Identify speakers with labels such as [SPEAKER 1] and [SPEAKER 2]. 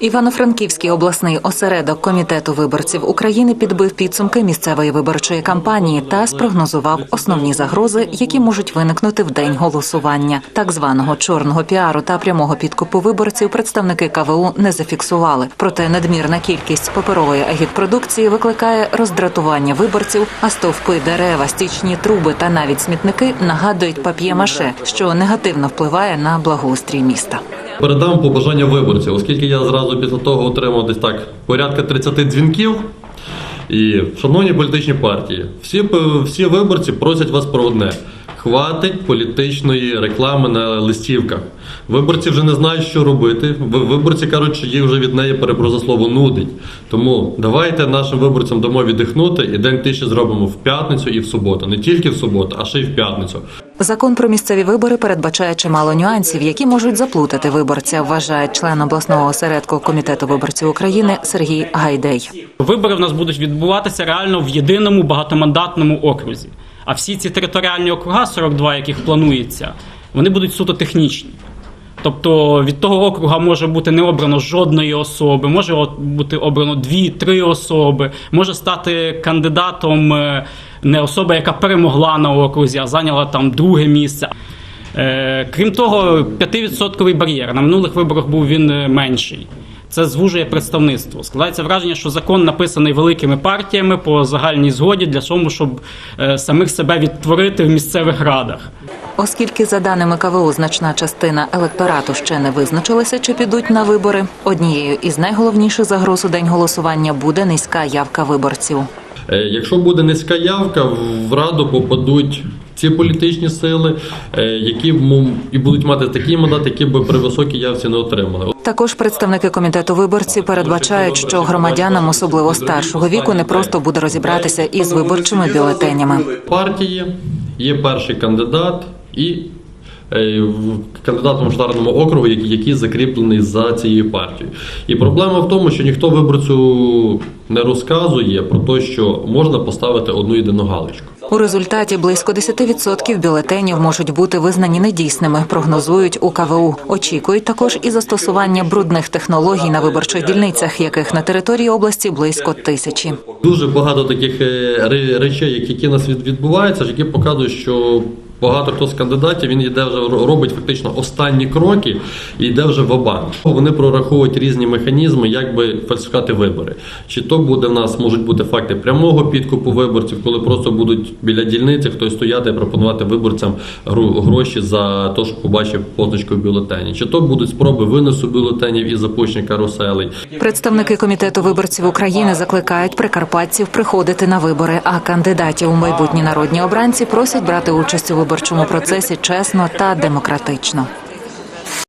[SPEAKER 1] Івано-Франківський обласний осередок комітету виборців України підбив підсумки місцевої виборчої кампанії та спрогнозував основні загрози, які можуть виникнути в день голосування. Так званого чорного піару та прямого підкупу виборців представники КВУ не зафіксували. Проте надмірна кількість паперової агітпродукції викликає роздратування виборців, а стовпи дерева, стічні труби та навіть смітники нагадують пап'є-маше, що негативно впливає на благоустрій міста.
[SPEAKER 2] Передам побажання виборців, оскільки я зразу після того отримав десь так порядка 30 дзвінків. І, шановні політичні партії, всі, всі виборці просять вас про одне: хватить політичної реклами на листівках. Виборці вже не знають, що робити. Ви- Виборці кажуть, що їх вже від неї перепро за слово нудить. Тому давайте нашим виборцям дамо віддихнути і день тиші зробимо в п'ятницю і в суботу. Не тільки в суботу, а ще й в п'ятницю.
[SPEAKER 1] Закон про місцеві вибори передбачає чимало нюансів, які можуть заплутати виборця, вважає член обласного осередку комітету виборців України Сергій Гайдей.
[SPEAKER 3] Вибори в нас будуть відбуватися реально в єдиному багатомандатному окрузі. А всі ці територіальні округа, 42 яких планується, вони будуть суто технічні. Тобто від того округа може бути не обрано жодної особи, може бути обрано дві-три особи, може стати кандидатом е, не особа, яка перемогла на окрузі, а зайняла там друге місце. Е, Крім того, 5% бар'єр. На минулих виборах був він е, менший. Це звужує представництво. Складається враження, що закон написаний великими партіями по загальній згоді для того, щоб е, самих себе відтворити в місцевих радах.
[SPEAKER 1] Оскільки, за даними КВУ, значна частина електорату ще не визначилася, чи підуть на вибори, однією із найголовніших загроз у день голосування буде низька явка виборців.
[SPEAKER 2] Е, Якщо буде низька явка, в раду попадуть ці політичні сили, е, які і будуть мати такі мандати, які би при високій явці не отримали.
[SPEAKER 1] Також представники комітету виборців передбачають, що громадянам, особливо старшого віку, не просто буде розібратися із виборчими бюлетенями.
[SPEAKER 2] Партії є перший кандидат і е, в- кандидат в округу, який закріплений за цією партією. І проблема в тому, що ніхто виборцю не розказує про те, що можна поставити одну єдину галочку.
[SPEAKER 1] У результаті близько 10% бюлетенів можуть бути визнані недійсними, прогнозують у КВУ. Очікують також і застосування брудних технологій на виборчих дільницях, яких на території області близько тисячі.
[SPEAKER 2] Дуже багато таких е, речей, які- нас відбуваються, які показують, що багато хто з кандидатів він йде вже робить фактично останні кроки і йде вже в банк Вони прораховують різні механізми, як би фальсифікати вибори. Чи то буде в нас можуть бути факти прямого підкупу виборців, коли просто будуть біля дільниці хтось стояти і пропонувати виборцям гроші за те, що побачив позначку в бюлетені, чи то будуть спроби винесу бюлетенів і запущення каруселей.
[SPEAKER 1] Представники комітету виборців України закликають прикарпатців приходити на вибори, а кандидатів у майбутні народні обранці просять брати участь у виборчому процесі чесно та демократично.